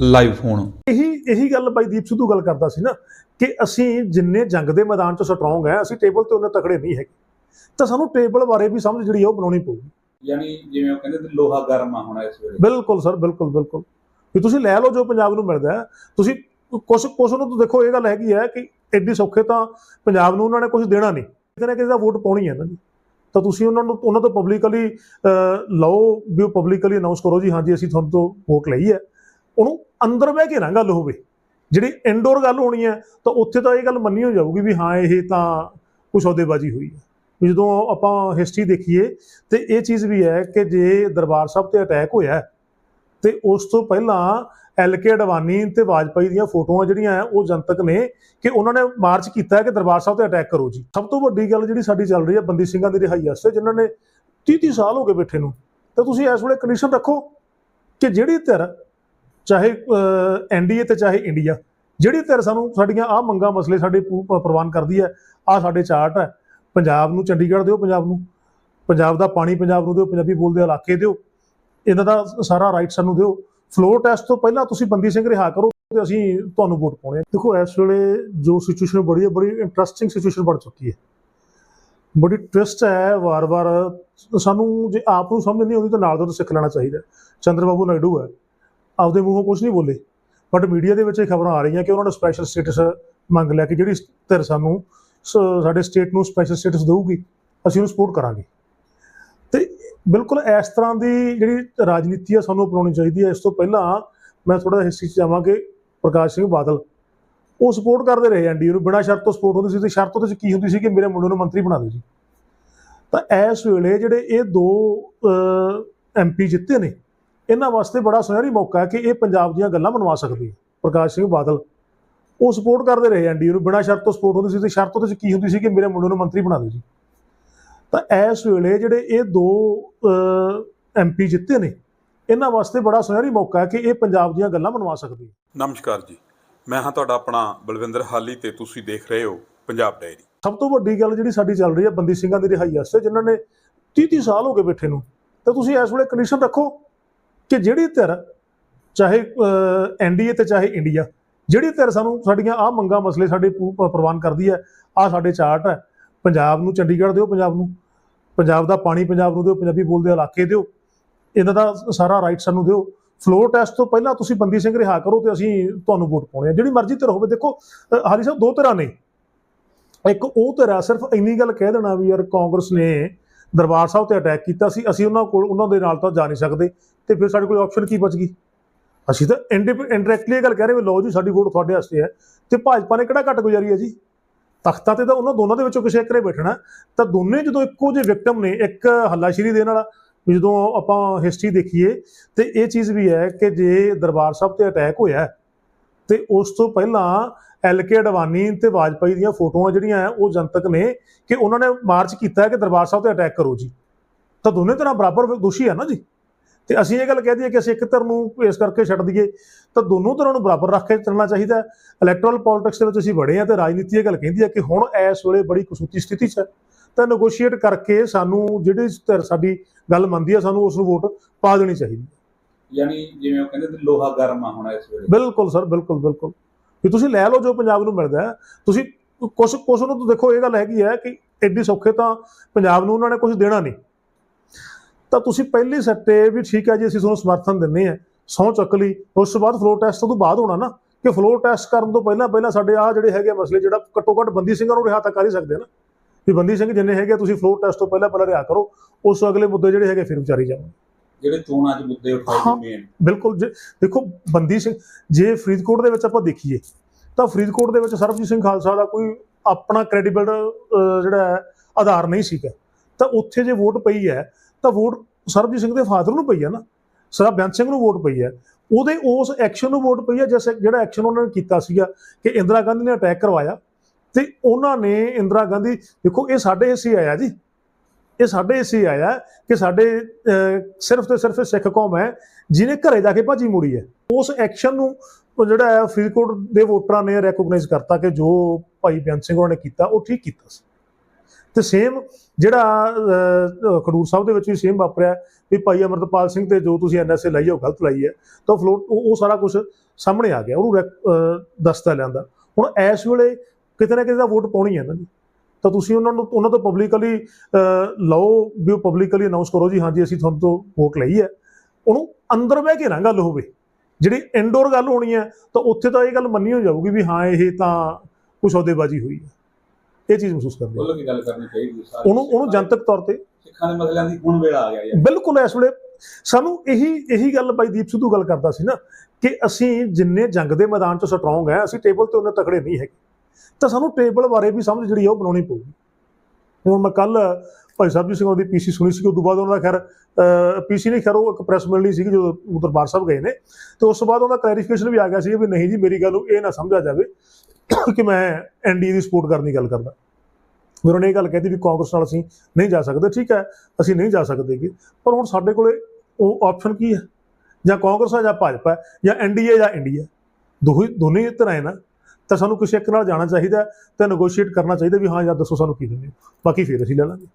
Live phone ਇਹੀ ਇਹੀ ਗੱਲ ਬਾਈ ਦੀਪ ਸਿੱਧੂ ਗੱਲ ਕਰਦਾ ਸੀ ਨਾ ਕਿ ਅਸੀਂ ਜਿੰਨੇ ਜੰਗ ਦੇ ਮੈਦਾਨ 'ਚ ਸਟਰੋਂਗ ਹੈ ਅਸੀਂ ਟੇਬਲ ਤੇ ਉਹਨੇ ਤਕੜੇ ਨਹੀਂ ਹੈਗੇ। ਤਾਂ ਸਾਨੂੰ ਟੇਬਲ ਬਾਰੇ ਵੀ ਸਮਝ ਜਿਹੜੀ ਉਹ ਬਣਾਉਣੀ ਪਊਗੀ। ਯਾਨੀ ਜਿਵੇਂ ਉਹ ਕਹਿੰਦੇ ਤੇ ਲੋਹਾ ਗਰਮ ਆ ਹੋਣਾ ਇਸ ਵੇਲੇ। ਬਿਲਕੁਲ ਸਰ ਬਿਲਕੁਲ ਬਿਲਕੁਲ। ਵੀ ਤੁਸੀਂ ਲੈ ਲਓ ਜੋ ਪੰਜਾਬ ਨੂੰ ਮਿਲਦਾ ਤੁਸੀਂ ਕੁਛ ਕੁਛ ਨੂੰ ਤਾਂ ਦੇਖੋ ਇਹ ਗੱਲ ਹੈਗੀ ਹੈ ਕਿ ਐਡੀ ਸੌਖੇ ਤਾਂ ਪੰਜਾਬ ਨੂੰ ਉਹਨਾਂ ਨੇ ਕੁਝ ਦੇਣਾ ਨਹੀਂ। ਕਿਤੇ ਨਾ ਕਿਸੇ ਦਾ ਵੋਟ ਪਾਉਣੀ ਹੈ ਨਾ ਜੀ ਤਾਂ ਤੁਸੀਂ ਉਹਨਾਂ ਨੂੰ ਉਹਨਾਂ ਤੋਂ ਪਬਲਿਕਲੀ ਲਓ ਵੀ ਉਹ ਪਬਲਿਕਲੀ ਅਨਾਉਂਸ ਕਰੋ ਜੀ ਹਾਂਜੀ ਅਸੀਂ ਤੁਹਾਨੂੰ ਤੋਂ ਵੋਟ ਲਈ ਹੈ। ਉਹਨੂੰ ਅੰਦਰ ਬਹਿ ਕੇ ਨਾ ਗੱਲ ਹੋਵੇ। ਜਿਹੜੀ ਇਨਡੋਰ ਗੱਲ ਹੋਣੀ ਹੈ ਤਾਂ ਉੱਥੇ ਤਾਂ ਇਹ ਗੱਲ ਮੰਨੀ ਹੋ ਜਾਊਗੀ ਵੀ ਹਾਂ ਇਹ ਤਾਂ ਕੁਛ ਅਹੁਦੇਬਾਜ਼ੀ ਹੋਈ ਹੈ। ਵੀ ਜਦੋਂ ਆਪਾਂ ਹਿਸਟਰੀ ਦੇਖੀਏ ਤੇ ਇਹ ਚੀਜ਼ ਵੀ ਹੈ ਕਿ ਜੇ ਦਰਬਾਰ ਸਾਹਿਬ ਤੇ ਅਟੈਕ ਹੋਇਆ ਹੈ, ਤੇ ਉਸ ਤੋਂ ਪਹਿਲਾਂ ਐਲਕੇ ਅਡਵਾਨੀ ਤੇ ਵਾਜਪਾਈ ਦੀਆਂ ਫੋਟੋਆਂ ਜਿਹੜੀਆਂ ਉਹ ਜਨਤਕ ਨੇ ਕਿ ਉਹਨਾਂ ਨੇ ਮਾਰਚ ਕੀਤਾ ਕਿ ਦਰਬਾਰ ਸਾਹਿਬ ਤੇ ਅਟੈਕ ਕਰੋ ਜੀ। ਸਭ ਤੋਂ ਵੱਡੀ ਗੱਲ ਜਿਹੜੀ ਸਾਡੀ ਚੱਲ ਰਹੀ ਹੈ ਬੰਦੀ ਸਿੰਘਾਂ ਦੀ ਰਿਹਾਈ ਵਾਸਤੇ ਜਿਨ੍ਹਾਂ ਨੇ 30 30 ਸਾਲ ਹੋ ਗਏ ਬੈਠੇ ਨੂੰ। ਤਾਂ ਤੁਸੀਂ ਇਸ ਵੇਲੇ ਕੰਡੀਸ਼ਨ ਰੱਖੋ ਕਿ ਜਿਹੜੀ ਧਿਰ ਚਾਹੇ ਐਨਡੀਏ ਤੇ ਚਾਹੇ ਇੰਡੀਆ ਜਿਹੜੀ ਧਿਰ ਸਾਨੂੰ ਸਾਡੀਆਂ ਆ ਮੰਗਾਂ ਮਸਲੇ ਸਾਡੇ ਪ੍ਰਵਾਨ ਕਰਦੀ ਹੈ ਆ ਸਾਡੇ ਚਾਰਟ ਹੈ। ਪੰਜਾਬ ਨੂੰ ਚੰਡੀਗੜ੍ਹ ਦਿਓ, ਪੰਜਾਬ ਨੂੰ, ਪੰਜਾਬ ਦਾ ਪਾਣੀ ਪੰਜਾਬ ਨੂੰ ਦਿਓ, ਪੰਜਾਬੀ ਬੋਲਦੇ ਇਲਾਕੇ ਦਿਓ, ਇਹਨਾਂ ਦਾ ਸਾਰਾ ਰਾਈਟ ਸਾਨੂੰ ਦਿਓ। ਫਲੋਰ ਟੈਸਟ ਤੋਂ ਪਹਿਲਾਂ ਤੁਸੀਂ ਬੰਦੀ ਸਿੰਘ ਰਿਹਾ ਕਰੋ ਤੇ ਅਸੀਂ ਤੁਹਾਨੂੰ ਵੋਟ ਪਾਉਣੇ ਆ। ਦੇਖੋ, ਇਸ ਵੇਲੇ ਜੋ ਸਿਚੁਏਸ਼ਨ ਬੜੀ ਹੈ, ਬੜੀ ਇੰਟਰਸਟਿੰਗ ਸਿਚੁਏਸ਼ਨ ਬਣ ਚੁੱਕੀ ਹੈ। ਬੜੀ ਟਵਿਸਟ ਹੈ, ਵਾਰ-ਵਾਰ ਸਾਨੂੰ ਜੇ ਆਪ ਨੂੰ ਸਮਝ ਨਹੀਂ ਆਉਂਦੀ ਤਾਂ ਨਾਲ ਦਾ ਸਿੱਖ ਲੈਣਾ ਚਾਹੀਦਾ ਚੰਦਰ ਬਾਬੂ ਨਾਇਡੂ ਹੈ। ਆਪਦੇ ਮੂੰਹੋਂ ਕੁਝ ਨਹੀਂ ਬੋਲੇ। ਬਟ ਮੀਡੀਆ ਦੇ ਵਿੱਚ ਇਹ ਖਬਰਾਂ ਆ ਰਹੀਆਂ ਕਿ ਉਹਨਾਂ ਨੇ ਸਪੈਸ਼ਲ ਸਟੇਟਸ ਮੰਗ ਲਿਆ ਕਿ ਜਿਹੜੀ ਧਿਰ ਸਾਨੂੰ ਸ- ਸਾਡੇ ਸਟੇਟ ਨੂੰ ਸਪੈਸ਼ਲ ਸਟੇਟਸ ਦੇਊਗੀ, ਅਸੀਂ ਉਹਨੂੰ ਸਪੋਰਟ ਕਰਾਂਗੇ। ਤੇ ਬਿਲਕੁਲ ਇਸ ਤਰ੍ਹਾਂ ਦੀ ਜਿਹੜੀ ਰਾਜਨੀਤੀ ਆ ਸਾਨੂੰ ਅਪਣਾਉਣੀ ਚਾਹੀਦੀ ਹੈ ਇਸ ਤੋਂ ਪਹਿਲਾਂ ਮੈਂ ਥੋੜਾ ਜਿਹਾ ਹਿਸਟਰੀ 'ਚ ਜਾਵਾਂਗੇ, ਪ੍ਰਕਾਸ਼ ਸਿੰਘ ਬਾਦਲ। ਉਹ ਸਪੋਰਟ ਕਰਦੇ ਰਹੇ ਐਨਡੀਏ ਨੂੰ। ਬਿਨਾਂ ਸ਼ਰਤ ਤੋਂ ਸਪੋਰਟ ਹੁੰਦੀ ਸੀ ਤੇ ਸ਼ਰਤ ਉਹਦੇ 'ਚ ਕੀ ਹੁੰਦੀ ਸੀ ਕਿ ਮੇਰੇ ਮੁੰਡੇ ਨੂੰ ਮੰਤਰੀ ਬਣਾ ਦਿਓ ਜੀ। ਤਾਂ ਇਸ ਵੇਲੇ ਜਿਹੜੇ ਇਹ ਦੋ ਐਮਪੀ ਜਿੱਤੇ ਨੇ ਇਹਨਾਂ ਵਾਸਤੇ ਬੜਾ ਸੁਨਹਿਰੀ ਮੌਕਾ ਹੈ ਕਿ ਇਹ ਪੰਜਾਬ ਦੀਆਂ ਗੱਲਾਂ ਮਨਵਾ ਸਕਦੇ। ਪ੍ਰਕਾਸ਼ ਸਿੰਘ ਬਾਦਲ ਉਹ ਸਪੋਰਟ ਕਰਦੇ ਰਹੇ ਐਨਡੀਏ ਨੂੰ। ਬਿਨਾਂ ਸ਼ਰਤ ਤੋਂ ਸਪੋਰਟ ਹੁੰਦੀ ਸੀ ਤੇ ਸ਼ਰਤ ਉਹਦੇ 'ਚ ਕੀ ਹੁੰਦੀ ਸੀ ਕਿ ਮੇਰੇ ਮੁੰਡੇ ਨੂੰ ਮੰਤਰੀ ਬਣਾ ਦਿਓ ਜੀ। ਤਾਂ ਇਸ ਵੇਲੇ ਜਿਹੜੇ ਇਹ ਦੋ ਐਮਪੀ ਜਿੱਤੇ ਨੇ ਇਹਨਾਂ ਵਾਸਤੇ ਬੜਾ ਸੁਨਹਿਰੀ ਮੌਕਾ ਹੈ ਕਿ ਇਹ ਪੰਜਾਬ ਦੀਆਂ ਗੱਲਾਂ ਮਨਵਾ ਸਕਦੇ। ਨਮਸਕਾਰ ਜੀ। ਮੈਂ ਹਾਂ ਤੁਹਾਡਾ ਆਪਣਾ ਬਲਵਿੰਦਰ ਹਾਲੀ ਤੇ ਤੁਸੀਂ ਦੇਖ ਰਹੇ ਹੋ ਪੰਜਾਬ ਡਾਇਰੀ। ਸਭ ਤੋਂ ਵੱਡੀ ਗੱਲ ਜਿਹੜੀ ਸਾਡੀ ਚੱਲ ਰਹੀ ਹੈ ਬੰਦੀ ਸਿੰਘਾਂ ਦੀ ਰਿਹਾਈ ਵਾਸਤੇ ਜਿਨ੍ਹਾਂ ਨੇ 30 30 ਸਾਲ ਹੋ ਗਏ ਬੈਠੇ ਨੂੰ। ਤਾਂ ਤੁਸੀਂ ਇਸ ਵੇਲੇ ਕੰਡੀਸ਼ਨ ਰੱਖੋ। ਕਿ ਜਿਹੜੀ ਧਿਰ ਚਾਹੇ ਐਨਡੀਏ ਤੇ ਚਾਹੇ ਇੰਡੀਆ ਜਿਹੜੀ ਧਿਰ ਸਾਨੂੰ ਸਾਡੀਆਂ ਆ ਮੰਗਾਂ ਮਸਲੇ ਸਾਡੇ ਪ੍ਰਵਾਨ ਕਰਦੀ ਹੈ ਆ ਸਾਡੇ ਚਾਰਟ ਹੈ। ਪੰਜਾਬ ਨੂੰ ਚੰਡੀਗੜ੍ਹ ਦਿਓ ਪੰਜਾਬ ਨੂੰ। ਪੰਜਾਬ ਦਾ ਪਾਣੀ ਪੰਜਾਬ ਨੂੰ ਦਿਓ ਪੰਜਾਬੀ ਬੋਲਦੇ ਇਲਾਕੇ ਦਿਓ। ਇਹਨਾਂ ਦਾ ਸਾਰਾ ਰਾਈਟ ਸਾਨੂੰ ਦਿਓ। ਫਲੋਰ ਟੈਸਟ ਤੋਂ ਪਹਿਲਾਂ ਤੁਸੀਂ ਬੰਦੀ ਸਿੰਘ ਰਿਹਾ ਕਰੋ ਤੇ ਅਸੀਂ ਤੁਹਾਨੂੰ ਵੋਟ ਪਾਉਣੇ ਆ। ਜਿਹੜੀ ਮਰਜ਼ੀ ਧਿਰ ਹੋਵੇ ਦੇਖੋ ਅ, ਹਾਲੀ ਸਾਹਿਬ ਦੋ ਧਿਰਾਂ ਨੇ। ਇੱਕ ਉਹ ਧਿਰ ਆ ਸਿਰਫ ਇੰਨੀ ਗੱਲ ਕਹਿ ਦੇਣਾ ਵੀ ਯਾਰ ਕਾਂਗਰਸ ਨੇ ਦਰਬਾਰ ਸਾਹਿਬ ਤੇ ਅਟੈਕ ਕੀਤਾ ਸੀ ਅਸੀਂ ਉਹਨਾਂ ਕੋਲ ਉਹਨਾਂ ਦੇ ਨਾਲ ਤਾਂ ਜਾ ਨਹੀਂ ਸਕਦੇ। ਤੇ ਫਿਰ ਸਾਡੇ ਕੋਲ ਆਪਸ਼ਨ ਕੀ ਬਚ ਗਈ? ਅਸੀਂ ਤਾਂ ਇੰਡਾਇਰੈਕਟਲੀ ਇਹ ਗੱਲ ਕਹਿ ਰਹੇ ਵੀ ਲਓ ਜੀ ਸਾਡੀ ਵੋਟ ਤੁਹਾਡੇ ਵਾਸਤੇ ਹੈ। ਤੇ ਭਾਜਪਾ ਨੇ ਕਿਹੜਾ ਘੱਟ ਗੁਜ਼ਾਰੀ ਹੈ ਜੀ? ਤਖਤਾਂ ਤੇ ਤਾਂ ਉਹਨਾਂ ਦੋਨਾਂ ਦੇ ਵਿੱਚੋਂ ਕਿਸੇ ਇੱਕਰੇ ਬੈਠਣਾ। ਤਾਂ ਦੋਨੇ ਜਦੋਂ ਇੱਕੋ ਜਿਹੇ ਵਿਕਟਮ ਨੇ ਇੱਕ ਹੱਲਾਸ਼ੇਰੀ ਦੇਣ ਵਾਲਾ ਵੀ ਜਦੋਂ ਆਪਾਂ ਹਿਸਟਰੀ ਦੇਖੀਏ ਤੇ ਇਹ ਚੀਜ਼ ਵੀ ਹੈ ਕਿ ਜੇ ਦਰਬਾਰ ਸਾਹਿਬ ਤੇ ਅਟੈਕ ਹੋਇਆ ਹੈ, ਤੇ ਉਸ ਤੋਂ ਪਹਿਲਾਂ ਐਲਕੇ ਅਡਵਾਨੀ ਤੇ ਵਾਜਪਾਈ ਦੀਆਂ ਫੋਟੋਆਂ ਜਿਹੜੀਆਂ ਹੈ ਉਹ ਜਨਤਕ ਨੇ ਕਿ ਉਹਨਾਂ ਨੇ ਮਾਰਚ ਕੀਤਾ ਕਿ ਦਰਬਾਰ ਸਾਹਿਬ ਤੇ ਅਟੈਕ ਕਰੋ ਜੀ। ਤਾਂ ਦੋਨੇ ਤਰ੍ਹਾਂ ਬਰਾਬਰ ਦੋਸ਼ੀ ਹੈ ਨਾ ਜੀ? ਤੇ ਅਸੀਂ ਇਹ ਗੱਲ ਕਹਿ ਦਈਏ ਕਿ ਅਸੀਂ ਇੱਕ ਧਿਰ ਨੂੰ ਇਸ ਕਰਕੇ ਛੱਡ ਦਈਏ ਤਾਂ ਦੋਨੋਂ ਤਰ੍ਹਾਂ ਨੂੰ ਬਰਾਬਰ ਰੱਖ ਕੇ ਚੱਲਣਾ ਚਾਹੀਦਾ ਇਲੈਕਟਰਲ ਪੋਲਿਟਿਕਸ ਦੇ ਵਿੱਚ ਅਸੀਂ ਵੜੇ ਆ ਤੇ ਰਾਜਨੀਤੀ ਇਹ ਗੱਲ ਕਹਿੰਦੀ ਹੈ ਕਿ ਹੁਣ ਇਸ ਵੇਲੇ ਬੜੀ ਕਸੂਤੀ ਸਥਿਤੀ 'ਚ ਹੈ। ਤਾਂ ਨੈਗੋਸ਼ੀਏਟ ਕਰਕੇ ਸਾਨੂੰ ਜਿਹੜੀ ਧਿਰ ਸਾਡੀ ਗੱਲ ਮੰਨਦੀ ਹੈ ਸਾਨੂੰ ਉਸ ਨੂੰ ਵੋਟ ਪਾ ਦੇਣੀ ਚਾਹੀਦੀ ਯਾਨੀ ਜਿਵੇਂ ਉਹ ਕਹਿੰਦੇ ਤੇ ਲੋਹਾ ਗਰਮ ਆ ਹੋਣਾ ਇਸ ਵੇਲੇ। ਬਿਲਕੁਲ ਸਰ ਬਿਲਕੁਲ ਬਿਲਕੁਲ। ਵੀ ਤੁਸੀਂ ਲੈ ਲਓ ਜੋ ਪੰਜਾਬ ਨੂੰ ਮਿਲਦਾ ਤੁਸੀਂ ਕੁਛ ਕੁਛ ਨੂੰ ਤਾਂ ਦੇਖੋ ਇਹ ਗੱਲ ਹੈਗੀ ਹੈ ਕਿ ਐਡੀ ਸੌਖੇ ਤਾਂ ਪੰਜਾਬ ਨੂੰ ਉਹਨਾਂ ਨੇ ਕੁਝ ਦੇਣਾ ਨਹੀਂ। ਤਾਂ ਤੁਸੀਂ ਪਹਿਲੇ ਸੱਟੇ ਵੀ ਠੀਕ ਹੈ ਜੀ ਅਸੀਂ ਤੁਹਾਨੂੰ ਸਮਰਥਨ ਦਿੰਨੇ ਆ ਸਹੁੰ ਚੱਕ ਲਈ। ਉਸ ਤੋਂ ਬਾਅਦ ਫਲੋਰ ਟੈਸਟ ਤੋਂ ਬਾਅਦ ਹੋਣਾ ਨਾ ਕਿ ਫਲੋਰ ਟੈਸਟ ਕਰਨ ਤੋਂ ਪਹਿਲਾਂ ਪਹਿਲਾਂ ਸਾਡੇ ਆ ਜਿਹੜੇ ਹੈਗੇ ਮਸਲੇ ਜਿਹੜਾ ਘੱਟੋ ਘੱਟ ਬੰਦੀ ਸਿੰਘਾਂ ਨੂੰ ਰਿਹਾ ਤਾਂ ਕਰ ਹੀ ਸਕਦੇ ਨਾ। ਵੀ ਬੰਦੀ ਸਿੰਘ ਜਿੰਨੇ ਹੈਗੇ ਤੁਸੀਂ ਫਲੋਰ ਟੈਸਟ ਤੋਂ ਪਹਿਲਾਂ ਪਹਿਲਾਂ ਰਿਹਾ ਕਰੋ। ਉਸ ਤੋਂ ਅਗਲੇ ਮੁੱਦੇ ਜਿਹੜੇ ਹੈਗੇ ਫਿਰ ਵਿਚਾਰੀ ਜਾਓ ਜਿਹੜੇ ਚੋਣਾਂ 'ਚ ਮੁੱਦੇ। ਉਠਾਏ ਮੇਨ ਬਿਲਕੁਲ ਜੇ- ਦੇਖੋ ਬੰਦੀ ਸਿੰਘ ਜੇ ਫਰੀਦਕੋਟ ਦੇ ਵਿੱਚ ਆਪਾਂ ਦੇਖੀਏ ਤਾਂ ਫਰੀਦਕੋਟ ਦੇ ਵਿੱਚ ਸਰਬਜੀਤ ਸਿੰਘ ਖਾਲਸਾ ਦਾ ਕੋਈ ਆਪਣਾ ਕ੍ਰੈਡੀਬਲ ਜਿਹੜਾ ਆਧਾਰ ਨਹੀਂ ਸੀਗਾ। ਤਾਂ ਉੱਥੇ ਜੇ ਵੋਟ ਪਈ ਹੈ ਤਾਂ ਵੋਟ ਸਰਬਜੀਤ ਸਿੰਘ ਦੇ ਫਾਦਰ ਨੂੰ ਪਈ ਹੈ ਨਾ। ਸਰ ਬੇਅੰਤ ਸਿੰਘ ਨੂੰ ਵੋਟ ਪਈ ਹੈ ਉਹਦੇ ਉਸ ਐਕਸ਼ਨ ਨੂੰ ਵੋਟ ਪਈ ਹੈ ਜਿਸ ਜਿਹੜਾ ਐਕਸ਼ਨ ਉਹਨਾਂ ਨੇ ਕੀਤਾ ਸੀਗਾ ਕਿ ਇੰਦਰਾ ਗਾਂਧੀ ਨੇ ਅਟੈਕ ਕਰਵਾਇਆ। ਤੇ ਉਹਨਾਂ ਨੇ ਇੰਦਰਾ ਗਾਂਧੀ, ਦੇਖੋ ਇਹ ਸਾਡੇ ਹਿੱਸੇ ਆਇਆ ਜੀ। ਇਹ ਸਾਡੇ ਹਿੱਸੇ ਆਇਆ ਕਿ ਸਾਡੇ ਸਿਰਫ ਤੇ ਸਿਰਫ ਸਿੱਖ ਕੌਮ ਹੈ, ਜਿਹਨੇ ਘਰੇ ਜਾ ਕੇ ਭਾਜੀ ਮੁੜੀ ਹੈ। ਉਸ ਐਕਸ਼ਨ ਨੂੰ ਉਹ ਜਿਹੜਾ ਫਰੀਦਕੋਟ ਦੇ ਵੋਟਰਾਂ ਨੇ ਰੈਕੋਗਨਾਈਜ਼ ਕਰਤਾ ਕਿ ਜੋ ਭਾਈ ਬੇਅੰਤ ਸਿੰਘ ਉਹਨਾਂ ਨੇ ਕੀਤਾ, ਉਹ ਠੀਕ ਕੀਤਾ ਸੀ। ਤੇ ਸੇਮ ਜਿਹੜਾ ਅਹ, ਖਡੂਰ ਸਾਹਿਬ ਦੇ ਵਿੱਚ ਵੀ ਸੇਮ ਵਾਪਰਿਆ ਵੀ ਭਾਈ ਅਮਰਤਪਾਲ ਸਿੰਘ ਤੇ ਜੋ ਤੁਸੀਂ ਐਨਐਸਏ ਲਾਈ ਹੈ ਉਹ ਗਲਤ ਲਾਈ ਹੈ। ਤਾਂ ਫਲੋਟ ਉਹ ਉਹ ਸਾਰਾ ਕੁਝ ਸਾਹਮਣੇ ਆ ਗਿਆ ਉਹਨੂੰ ਰੈਕ- ਅਹ, ਲਿਆਂਦਾ। ਹੁਣ ਇਸ ਵੇਲੇ ਕਿਤੇ ਨਾ ਕਿਤੇ ਦਾ ਵੋਟ ਪਾਉਣੀ ਹੈ ਇਹਨਾਂ ਦੀ ਤਾਂ ਤੁਸੀਂ ਉਹਨਾਂ ਨੂੰ ਉਹਨਾਂ ਤੋਂ ਪਬਲਿਕਲੀ ਲਓ ਵੀ ਉਹ ਪਬਲਿਕਲੀ ਅਨਾਉਂਸ ਕਰੋ ਜੀ ਹਾਂਜੀ ਅਸੀਂ ਤੁਹਾਨੂੰ ਤੋਂ ਵੋਟ ਲਈ ਹੈ। ਉਹਨੂੰ ਅੰਦਰ ਬਹਿ ਕੇ ਨਾ ਗੱਲ ਹੋਵੇ। ਜਿਹੜੀ ਇਨਡੋਰ ਗੱਲ ਹੋਣੀ ਹੈ ਤਾਂ ਉੱਥੇ ਤਾਂ ਇਹ ਗੱਲ ਮੰਨੀ ਹੋ ਜਾਊਗੀ ਵੀ ਹਾਂ ਇਹ ਤਾਂ ਕੁਝ ਅਹੁਦੇਬਾਜ਼ੀ ਹੋਈ ਹੈ। ਇਹ ਚੀਜ਼ ਮਹਿਸੂਸ ਕਰਦੇ ਹਾਂ। ਕੇ ਗੱਲ ਕਰਨੀ ਚਾਹੀਦੀ ਹੈ ਸਾਰੇ। ਉਹਨੂੰ ਉਹਨੂੰ ਜਨਤਕ ਤੌਰ ਤੇ ਸਿੱਖਾਂ ਦੇ ਮਸਲਿਆਂ ਦੀ ਹੁਣ ਵੇਲਾ ਆ ਗਿਆ ਯਾਰ ਬਿਲਕੁਲ ਇਸ ਵੇਲੇ ਸਾਨੂੰ ਇਹੀ ਇਹੀ ਗੱਲ ਬਾਈ ਦੀਪ ਸਿੱਧੂ ਗੱਲ ਕਰਦਾ ਸੀ ਨਾ ਕਿ ਅਸੀਂ ਜਿੰਨੇ ਜੰਗ ਦੇ ਮੈਦਾਨ 'ਚ ਸਟਰੋਂਗ ਹੈ ਅਸੀਂ ਟੇਬਲ ਤੇ ਉਹਨੇ ਤਕੜੇ ਨਹੀਂ ਹੈਗੇ। ਤਾਂ ਸਾਨੂੰ ਟੇਬਲ ਬਾਰੇ ਵੀ ਸਮਝ ਜਿਹੜੀ ਉਹ ਬਣਾਉਣੀ ਪਊਗੀ। ਹੁਣ ਮੈਂ ਕੱਲ ਭਾਈ ਸਾਹਿਬ ਜੀ ਸਿੰਘ ਉਹਦੀ ਪੀਸੀ ਸੁਣੀ ਸੀ ਉਸ ਤੋਂ ਬਾਅਦ ਉਹਨਾਂ ਦਾ ਖੈਰ ਪੀਸੀ ਨਹੀਂ ਖੈਰ ਉਹ ਇੱਕ ਪ੍ਰੈਸ ਮਿਲਣੀ ਸੀ ਜਦੋਂ ਉਹ ਦਰਬਾਰ ਸਾਹਿਬ ਗਏ ਨੇ। ਤੇ ਉਸ ਤੋਂ ਬਾਅਦ ਉਹਦਾ ਕਲੈਰੀਫਿਕੇਸ਼ਨ ਵੀ ਆ ਗਿਆ ਸੀ ਵੀ ਨਹੀਂ ਜੀ ਮੇਰੀ ਗੱਲ ਨੂੰ ਇਹ ਨਾ ਸਮਝਿਆ ਜਾਵੇ ਕਿ ਮੈਂ ਐਨਡੀਏ ਦੀ ਸਪੋਰਟ ਕਰਨ ਦੀ ਗੱਲ ਕਰਦਾ। ਫਿਰ ਉਹਨੇ ਇਹ ਗੱਲ ਕਹਿਤੀ ਵੀ ਕਾਂਗਰਸ ਨਾਲ ਅਸੀਂ ਨਹੀਂ ਜਾ ਸਕਦੇ, ਠੀਕ ਹੈ, ਅਸੀਂ ਨਹੀਂ ਜਾ ਸਕਦੇਗੇ ਪਰ ਹੁਣ ਸਾਡੇ ਕੋਲੇ ਉਹ ਆਪਸ਼ਨ ਕੀ ਹੈ? ਜਾਂ ਕਾਂਗਰਸ ਹੈ ਜਾਂ ਭਾਜਪਾ ਹੈ, ਜਾਂ ਐਨਡੀਏ ਜਾਂ ਇੰਡੀਆ ਦੋਹੀ ਦੋਨੇ ਤਰ੍ਹਾਂ ਹੈ ਨਾ, ਤਾਂ ਸਾਨੂੰ ਕਿਸੇ ਇੱਕ ਨਾਲ ਜਾਣਾ ਚਾਹੀਦਾ ਹੈ ਤੇ ਨੈਗੋਸ਼ੀਏਟ ਕਰਨਾ ਚਾਹੀਦਾ ਵੀ ਹਾਂ ਯਾਰ ਦੱਸੋ ਸਾਨੂੰ ਕੀ ਦਿੰਦੇ ਹੋ। ਬਾਕੀ ਫਿਰ ਅਸੀਂ ਲੈ ਲਾਂਗੇ।